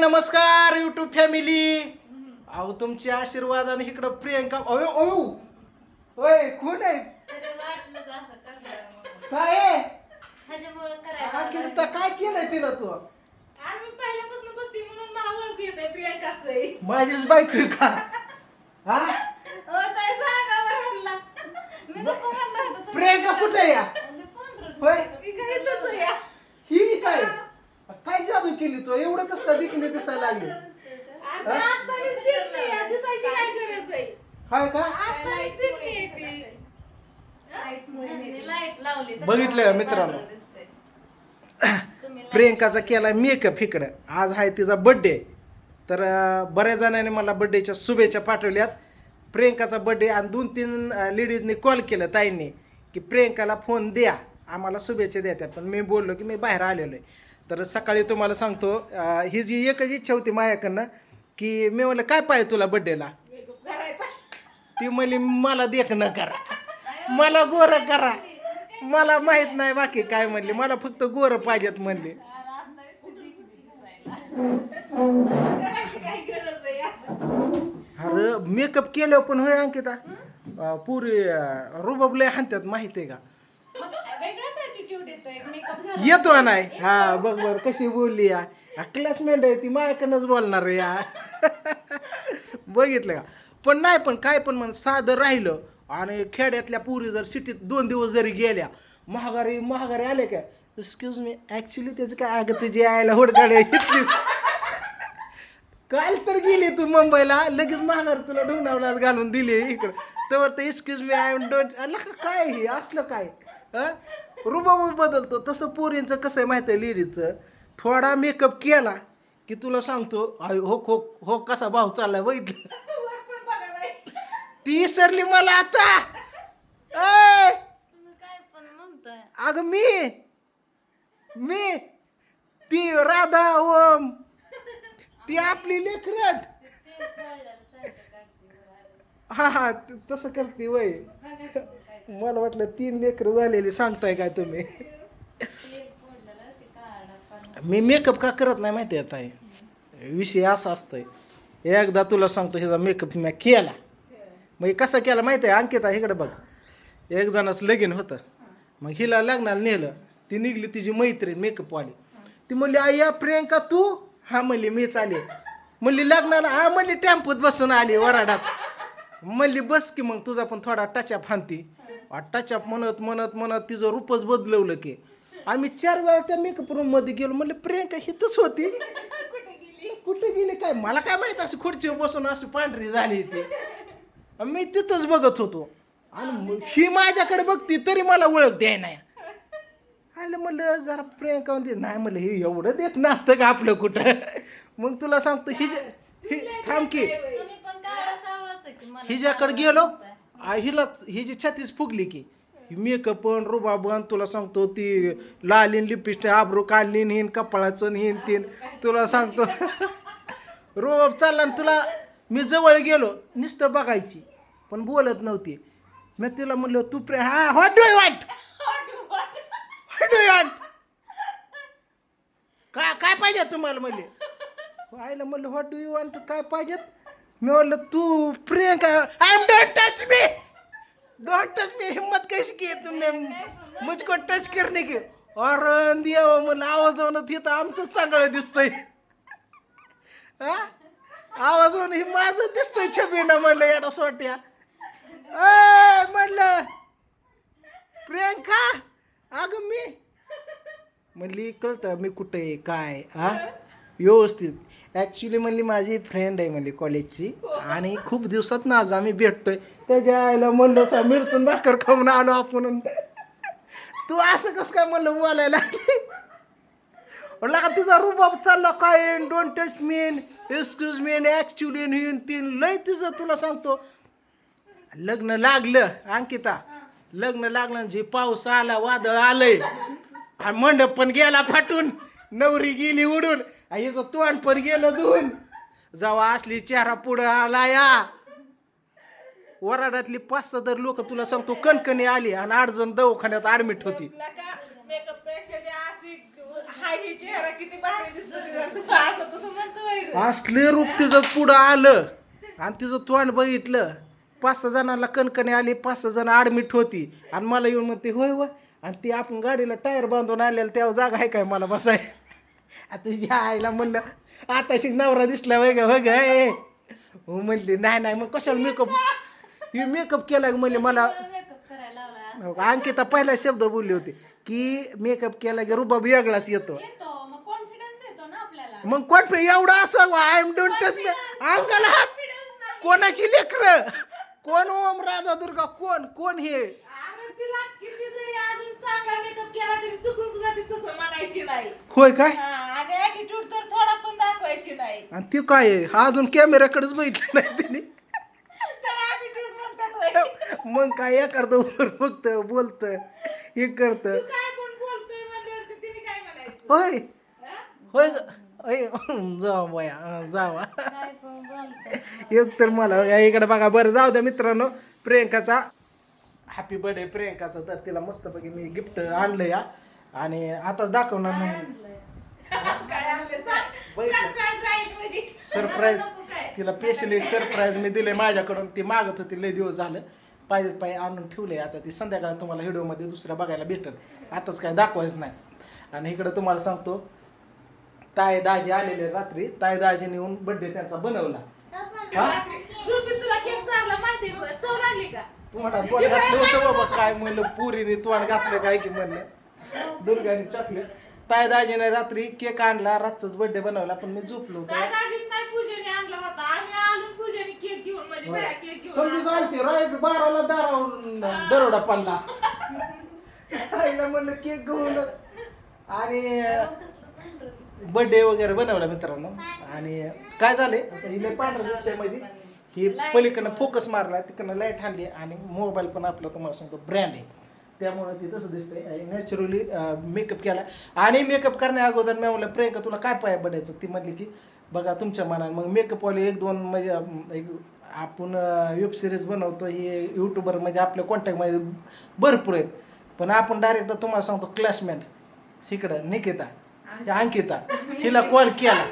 नमस्कार YouTube family अहो तुमच्या आशीर्वादाने इकडं प्रियंका. अयो अयो. होय कोण आहे. काय आहे? हा, केलं. तर काय केलंय तिला तू? आणि मी पहिल्यापासून बघते म्हणून मला ओळख येत आहे प्रियंकाच माझीच बाईक का? हा. प्रियंका कुठे आहे या? होय? ही काय? केली तू एवढं कसं दिखणे दिसायला लागली. आता असतानाच दिसायची काय गरज आहे? काय का? असतानाच देत नाही ती. लाइट लाइट लावली तर बघितलं का पांढरं मित्रांनो? दिसतंय. तुम्ही लाईट- प्रियंकाचा केला मेकअप इकडं. आज आहे तिचा बड्डे तर अं, बऱ्याच जणांनी मला बड्डेच्या शुभेच्छा पाठवल्यात. प्रियंकाचा बड्डे आणि दोन तीन लेडीजनी कॉल केलं ताईंनी की प्रियंकाला फोन द्या. आम्हाला शुभेच्छा द्या पण मी बोललो की मी बाहेर आलेलो आहे तर सकाळी तुम्हाला सांगतो अं, ही जी एकच इच्छा होती माझ्याकडनं की मी म्हणलं काय पाहिजे तुला बड्डेला ती म्हणली मला देखणं करा. मला गोरं करा. मला माहीत नाही बाकी काय म्हणली. मला फक्त गोरं पाहिजेत म्हणली. अरे मेकअप केलं पण होय अंकिता. अं, पुरी अं, रुबाब लय हाणतात माहिती आहे का मग वेगळाच ॲटिट्यूड येतोय मेकअप झाला येतो नाही हा बघ बर कशी बोलली या. क्लासमेट आहे ती माझ्याकडनंच बोलणार या. बघितलं का? पण नाही पण काय पण म्हण साधं राहिलं. आणि खेड्यातल्या पुरी जर सिटीत दोन दिवस जरी गेल्या महागारी महागारी आले का? एक्सक्यूज मी ॲक्च्युली त्याचं काय अगं तुझी यायला हुडगाडे घेतलीस काल तर गेली तू मुंबईला लगेच महागार तुला ढोंगावला घालून दिली इकडं. तर एक्सक्यूज मी आय डोंट अल्ला का काय हे? असलं काय? हां? रुबाब बदलतो. तसं पोरींचं कसं आहे माहिती आहे लेडीजचं? थोडा मेकअप केला की तुला सांगतो आय हो हो हो कसा भाव चाललाय बघितलं. ती विसरली मला आता. अगं मी मी ती राधा ओम ती आपली लेकरत ते कळलं सारखं काढते बरं. हा हा त- तसं करते वय. मला वाटलं तीन लेकरं झालेली सांगताय काय तुम्ही? मी मेकअप का करत नाही माहिती आहे ताई. विषय असा असतोय. एकदा तुला सांगतो ह्याचा मेकअप मी केला. मग कसा केला माहिती आहे? अंकिता इकडे बघ. एक जणाचं लगीन होतं. मग हिला लग्नाला नेलं. ती निघली तिची मैत्रीण मेकअपवाली ती म्हणली आई या प्रियंका तू? हा म्हणली मीच आली. म्हणली लग्नाला हा म्हणली टेम्पोत बसून आली वराडात. म्हणली बस की मग तुझा पण थोडा टचअप हानती टचअप म्हणत म्हणत म्हणत तिचं रूपच बदलवलं की. आम्ही चार वेळा त्या मेकअप रूममध्ये गेलो म्हणलं प्रियंका हिथंच होती. कुठे गेली काय? मला काय माहीत अशी खुर्चीवर बसून अशी पांढरी झाली ती मी तिथंच बघत होतो. आणि मग ही माझ्याकडे बघती तरी मला ओळख द्याय नाही आलं म्हणलं जरा प्रियंका म्हणते नाही म्हणलं हे एवढं देख नसतं का आपलं कुठं? मग तुला सांगतो ही जे- ही थांब की तुम्ही पण काढा सावळच आहे की मला हिच्याकडे गेलो. आ, हिला ही जी छातीच फुगली की मेकअप पण रुबाबन तुला सांगतो ती लालीन लिपस्टिक आबरू काढलीन हिन कपाळाचं हिन तीन तुला सांगतो. रुबाब चालला आणि तुला मी जवळ गेलो नुसतं बघायची पण बोलत नव्हती. मी तिला म्हणलं तू प्रे हा what do want what do want काय काय पाहिजे तुम्हाला? म्हणले. आईला म्हणलं व्हॉट डू यू वॉन्ट काय पाहिजेत? मी म्हणलं तू Priyanka I am don't touch me don't touch me हिम्मत कैसी की तुमने मुझको टच करने की? और देव म्हणलं आवाज होणं तिथं आमचं चांगलं दिसतंय. हा? आवाज होणं हे माझं दिसतंय छबीनं म्हणलं येणं सोट्या. अ म्हणलं प्रियंका अगं मी. म्हणली कळतं मी कुठे आहे काय हा? व्यवस्थित. ॲक्च्युली म्हणली माझी फ्रेंड आहे म्हणली कॉलेजची आणि खूप दिवसात ना आज आम्ही भेटतोय. त्याच्या आईला म्हणलं सा मिरचून भाकर खाऊन आलो आपण. तू असं कसं काय म्हणलं बोलायला म्हटलं का तिचा रुबाब चालला काय don't touch me excuse me actually हिन तीन. लय तिचं तुला सांगतो. लग्न लागलं अंकिता. लग्न लागलं जे पाऊस आला वादळ आलंय. आणि मंडप पण गेला फाटून. नवरी गेली उडून. हिचं तोंड पण गेलं धुवून. जेव्हा असली चेहरा पुढं आला या. वराडातली पाच सहा तर लोक तुला सांगतो कणकणी आली आणि आठ जण दवाखान्यात ऍडमिट होती. असले रूप तिचं पुढं आलं आणि तिचं तोंड बघितलं. पाच सहा जणांना कणकणी आली पाच सहा जण ॲडमिट होती. आणि मला येऊन म्हणते होय होय. आणि ती आपण गाडीला टायर बांधून आलेलं तेव्हा जागा आहे काय मला बसाय? तुझ्या आईला म्हणलं आता शिक नवरा दिसला वय ग होय ग ए. हो म्हणली नाही नाही मग कशाला मेकअप हे मेकअप केला म्हणले मला. अंकिता पहिला शब्द बोलली होती की मेकअप केला की रुबाब वेगळाच येतो. येतो मग कॉन्फिडन्स येतो ना आपल्याला. मग कोण एवढा असं I am don't touch me अंगाला हात कोणाची लेकर? कोण ओम राधा दुर्गा कोण कोण हे? अरे तिला किती जरी अजून चांगला मेकअप केला तरी चुकून सुद्धा ती तसं म्हणायची नाही. होय काय? हा, आणि ऍटिट्यूड तर थोडा पण दाखवायची नाही आणि ती काय आहे? अजून कॅमेऱ्याकडेच बघितलं नाही तिने. मग काय एखादं वर फक्त बोलत हे करत. होय. हा? होय. होय. जावा बया हं, जावा. एक तर मला या इकडे बघा बरं जाऊ द्या मित्रांनो. प्रियंकाचा हॅपी बर्थडे प्रियंकाचा. तर तिला मस्तपैकी मी गिफ्ट आणलं या आणि आताच दाखवणार नाही. काय आणलं बघितलं. सरप्राईज राहील म्हणजे सरप्राईज नको काय? तिला स्पेशल सरप्राईज मी दिले माझ्याकडून. ती मागत होती लय दिवस झालं. पाहिजे पाहिजे आणून ठेवले आता. ती संध्याकाळी तुम्हाला व्हिडिओमध्ये दुसऱ्या बघायला भेटल. आताच काय दाखवायचं नाही. आणि इकडं तुम्हाला सांगतो ताय दाजी आलेले रात्री. ताय दाजीने येऊन बर्थडे त्यांचा बनवला. हा? झोपी तुला केक चालला माहिती आहे का? चव लागली का? तोंडात तोंड घातलं होतं बाबा. काय म्हणलं पुरीने तोंड घातलं काय की म्हणलं. दुर्गाने चॉकलेट ताय दाजीने रात्री केक आणला रातचाच बर्थडे बनवला पण मी झोपलो काय होतो. म्हणजे समजी चालते राय बाराला दारावरून दरोडा पडला. आईला म्हणलं केक घेऊन. आणि बर्थडे वगैरे बनवला मित्रांनो. आणि काय झाले? हिला पांढरं दिसतंय म्हणजे ही पलीकडनं फोकस मारला तिकडनं लाइट आणली आणि मोबाईल पण आपला तुम्हाला सांगतो ब्रँड आहे. त्यामुळे ती तसं दिसतंय. नॅचरली मेकअप केला. आणि मेकअप करण्या अगोदर मी म्हणलं प्रियंका तुला काय पाय पडायचं? ती म्हणली की बघा तुमच्या मनात मग मेकअपवाले एक दोन म्हणजे एक आपण वेब सिरीज बनवतो हे यूट्यूबर म्हणजे आपल्या कॉन्टॅक्टमध्ये भरपूर आहेत. पण आपण डायरेक्ट तुम्हाला सांगतो क्लासमेट इकडं निकिता अंकिता. हिला कॉल. केला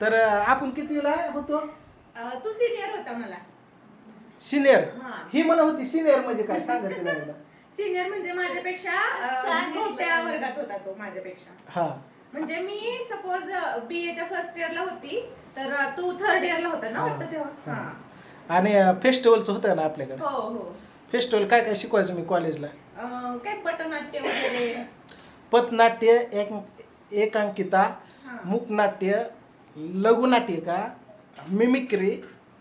तर आपण कितीला होतो? तू सिनियर होता मला. सिनियर हा. मला होती सिनियर म्हणजे काय? सांगा तिला. सिनियर म्हणजे माझ्यापेक्षा अं, सांगितलं. मोठ्या वर्गात होता तो माझ्यापेक्षा हा म्हणजे मी सपोज बी एच्या फर्स्ट इयरला होती तर अं, तू थर्ड इयरला होता ना हा. वाटतं तेव्हा हा. हा आणि फेस्टिवलचं होतं ना आपल्याकडे हो हो फेस्टिवल काय काय शिकवायचं मी कॉलेजला अं, काय पटनाट्य वगैरे पथनाट्य एक एकांकिता हा. मुकनाट्य लघुनाटिका मिमिक्री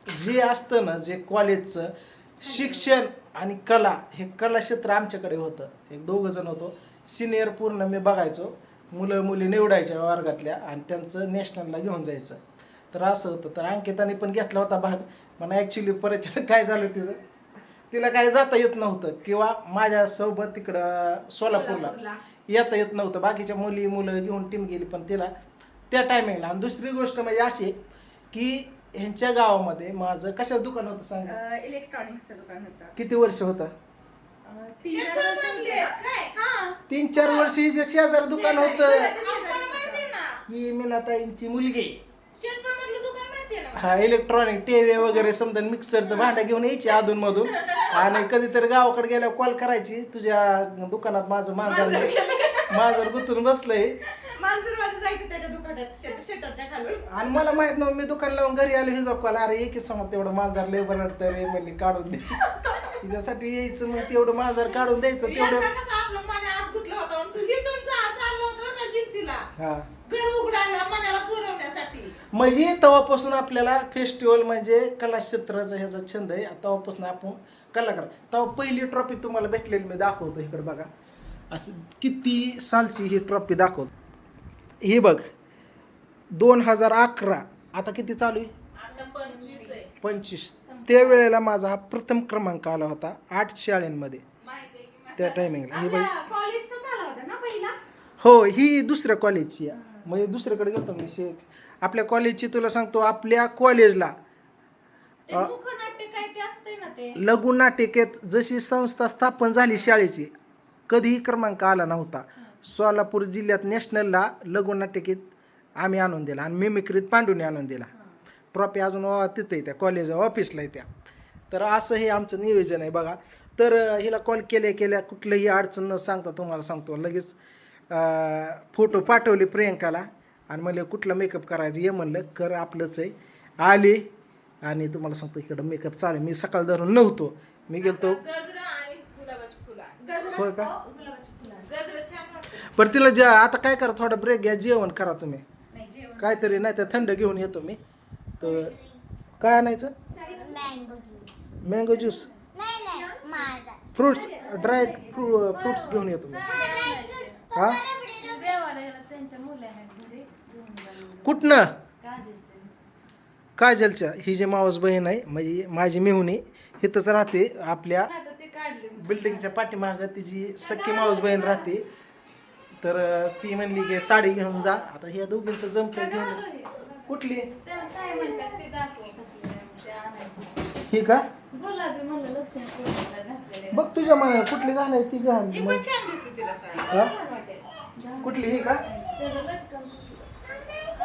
जे असतं ना जे कॉलेजचं शिक्षण आणि कला हे कला क्षेत्र आमच्याकडे होतं. एक दोघं जण होतो. सिनियर पूर्ण मी बघायचो. मुलं मुली निवडायच्या वर्गातल्या आणि त्यांचं नॅशनलला घेऊन जायचं. तर असं होतं. तर अंकिताने पण घेतला होता भाग. पण ॲक्च्युली परिचय काय झालं तिचं? तिला काय जाता येत नव्हतं किंवा माझ्यासोबत तिकडं सोलापूरला सोलापूरला. येता येत नव्हतं. बाकीच्या मुली मुलं घेऊन टीम गेली पण तिला त्या टायमिंगला आणि दुसरी गोष्ट म्हणजे अशी की ह्यांच्या गावामध्ये माझं कशाचं दुकान होतं सांगा? इलेक्ट्रॉनिक्सचं दुकान होतं. किती वर्ष होतं? अं, तीन चार वर्ष हा. तीन चार वर्ष हिच्या शेजार दुकान होतं. ही मीनाताईंची मुलगी. हा इलेक्ट्रॉनिक टीव्ही वगैरे समजा मिक्सरचं भांडं घेऊन यायची अधूनमधून. आणि कधीतरी गावाकडे गेल्यावर कॉल करायची तुझ्या दुकानात माझं मांजर मांजर गुंतून बसलंय. मांजर माझं जायचं त्याच्या खालून. आणि मला माहीत नव्हतं मी दुकान लावून घरी आलो हे कॉल अरे एक समोर तेवढं मांजर लय बनवतं रे म्हणली काढून दे. तिच्यासाठी यायचं मग तेवढं मांजर काढून द्यायचं तेवढं. एकदा कसं आपलं मन आत गुटलं होतं? आणि तू इथून जा चाललं होतं का जिंतीला. हा. घर उघडायला मनाला सोडवण्यासाठी. म्हणजे तेव्हापासून आपल्याला फेस्टिवल म्हणजे कलाक्षेत्राचा ह्याचा छंद आहे. तेव्हापासून आपण कलाकार. तेव्हा पहिली ट्रॉफी तुम्हाला भेटलेली मी दाखवतो इकडे बघा. असं किती सालची ही ट्रॉफी दाखवतो. ही बघ. दोन हजार अकरा. आता किती चालू आहे? पंचवीस. त्यावेळेला माझा हा प्रथम क्रमांक आला होता आठ शाळेंमध्ये. त्या टायमिंगला ही बाई हो ही दुसऱ्या कॉलेजची आहे. म्हणजे दुसरीकडे गेलो मी शेख आपल्या कॉलेजची तुला सांगतो आपल्या कॉलेजला ते मुखनाट्य काय ते असतंय ना ते? लघु नाटिकेत जशी संस्था स्थापन झाली शाळेची कधीही क्रमांक आला नव्हता. सोलापूर जिल्ह्यात नॅशनलला लघु नाटिकेत आम्ही आणून दिला आणि मिमिक्रीत पांडूने आणून दिला. ट्रॉफी अजून वा- तिथं आहे त्या कॉलेज ऑफिसला आहे त्या तर असं हे आमचं नियोजन आहे बघा. तर हिला कॉल केल्या केल्या कुठलंही अडचण न सांगता तुम्हाला सांगतो. लगेच फोटो पाठवले प्रियंकाला आणि म्हणलं कुठला मेकअप करायचं? ये म्हणलं कर आपलंच आहे. आली आणि तुम्हाला सांगतो इकडं मेकअप चालू आहे. मी सकाळ धरून नव्हतो. मी गेलतो. गजरा आणि गुलाबाची फुलं गजरा होय का? हो, गुलाबाची फुलं गजरा छान वाटतं. पण तिला ज्या आता काय करा थोडा ब्रेक घ्या जेवण करा तुम्ही. काहीतरी नाही तर थंड घेऊन येतो मी. तर काय आणायचं? Mango juice. Mango juice. नाही नाही माझा. फ्रुट्स ड्रायड फ्रुट्स घेऊन येतो मी. हा. कुठनं? काजलचे काजलच्या. ही जी मावस बहीण आहे म्हणजे माझी मेहुणी इथंच राहते आपल्या. बिल्डिंगच्या पाठीमागं तिची सख्खी मावस बहीण राहते तर ती म्हणली की साडी घेऊन जा. आता ह्या दोघींचं जमतं घेऊन कुठली? ही का? बघ तुझ्या मनात कुठली घालाय ती घाल कुठली ही का?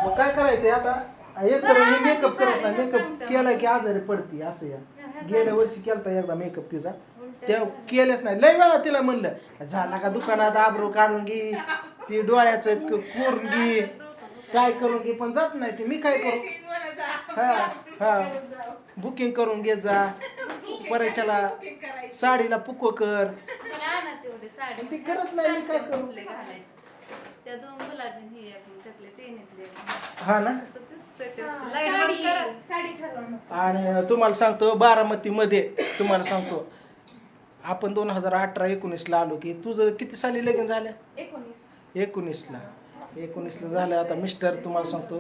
मग काय करायचंय आता? एक तर हे मेकअप करत नाही मेकअप केला की आजारी पडती असं या. गेल्या वर्षी केलता एकदा मेकअप तिचा. त्या केल्याच नाही. लय वेळा तिला म्हणलं झाला का दुकानात आबरू काढून घे ती डोळ्याचं क- कोरून घे काय करून घे पण जात नाही ते मी काय करू. हा हा. बुकिंग करून घेत जा. करायची. साडीला पुको कर. पण ती करत नाही, मी काय करू? त्या दोन गुलाबी ही हा ना. आणि तुम्हाला सांगतो बारामतीमध्ये तुम्हाला सांगतो आपण दोन हजार अठरा एकोणीसला आलो की तुझं किती साली लगीन झालं एकोणीस. एकोणीसला. एकोणीसला झालं आता मिस्टर तुम्हाला सांगतो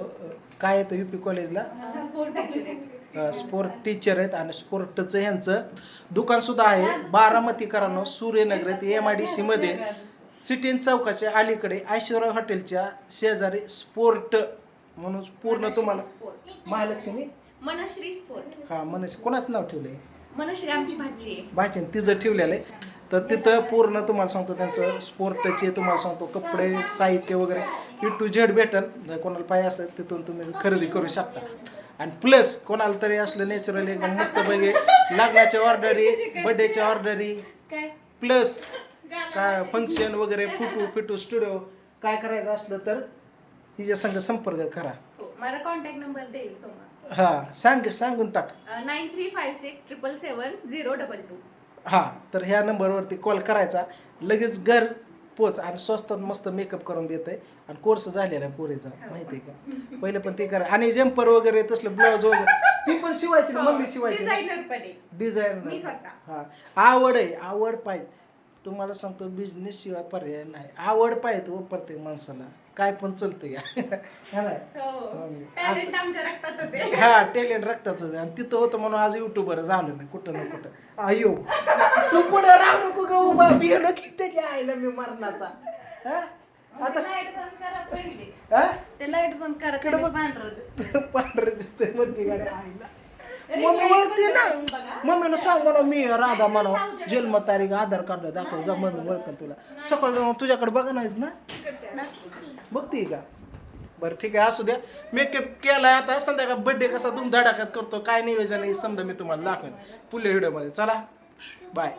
काय येतं यू पी कॉलेजला स्पोर्ट टीचर आहे. स्पोर्ट टीचर आहेत आणि स्पोर्टचं ह्यांचं दुकानसुद्धा आहे. बारामतीकरांनो सूर्यनगरात एम आय डी सीमध्ये सिटीन चौकाच्या अलीकडे ऐश्वर्या हॉटेलच्या शेजारी स्पोर्ट म्हणून पूर्ण तुम्हाला महालक्ष्मी? मनश्री स्पोर्ट हा मनीष कोणाचं नाव ठेवलंय? आमची भाजी भाचीन तिचं ठेवलेलं आहे तर तिथं पूर्ण तुम्हाला सांगतो त्यांचं स्पोर्टचे तुम्हाला सांगतो कपडे साहित्य वगैरे ए टू झेड जर कोणाला पाहिजे असेल तिथून तुम्ही खरेदी करू शकता. आणि प्लस कोणाला तरी असलं नॅचरल एकदम मस्त पैकी लग्नाच्या ऑर्डरी बर्थडेच्या ऑर्डरी प्लस काय? फंक्शन वगैरे फोटो फिटो स्टुडिओ काय करायचं असलं तर हिच्या संग संपर्क करा. हो, माझा कॉन्टॅक्ट नंबर देईल हा सांग सांगून टाक. Nine three five six triple seven zero double two हा तर ह्या नंबरवरती कॉल करायचा. लगेच घर पोच आणि स्वस्तात मस्त मेकअप करून देत आहे आणि कोर्स झालेला आहे पोरीचा माहिती आहे का? पहिले पण ते करा. आणि जम्पर वगैरे तसलं ब्लाऊज वगैरे ती पण शिवायची ना, मम्मी शिवायची डिझायनर पण आहे. डिझाईन स्वतः. हा आवड आहे आवड पाहिजे. तुम्हाला सांगतो बिझनेस शिवाय पर्याय नाही. आवड पाहिजे हो प्रत्येक माणसाला. काय पण चालतं या हा. नाही? हो. टॅलेंट आमच्या रक्तातच आहे. हा टॅलेंट रक्ताचं आहे. आणि तिथं होतं म्हणून आज युट्यूबर झालो मी कुठं ना कुठं. अयो तू पुढे राहू नको ग उभा बिहलो की त्याच्या आईला मी मरणाचा. हा? आता लाइट बंद करा पहिले. हा? ते लाइट बंद करा इकडं त्याने बघ. पांढरं दिसतंय. पांढरे दिसतोयमध्ये गाड्या आईला. मम्मी ओळखते ना? मम्मीला सांग म्हणा मी राधा म्हणा जन्म तारीख आधार कार्ड दाखव जा मम्मी ओळखन तुला. सकाळ जाऊन तुझ्याकडे बघा नाहीच ना. बघते का? बरं ठीक आहे असू द्या. मेकअप केलाय आता संध्याकाळ बड्डे कसा धूमधडाक्यात करतो काय नियोजन आहे समजा मी तुम्हाला दाखवेन. पुढल्या व्हिडिओमध्ये चला. बाय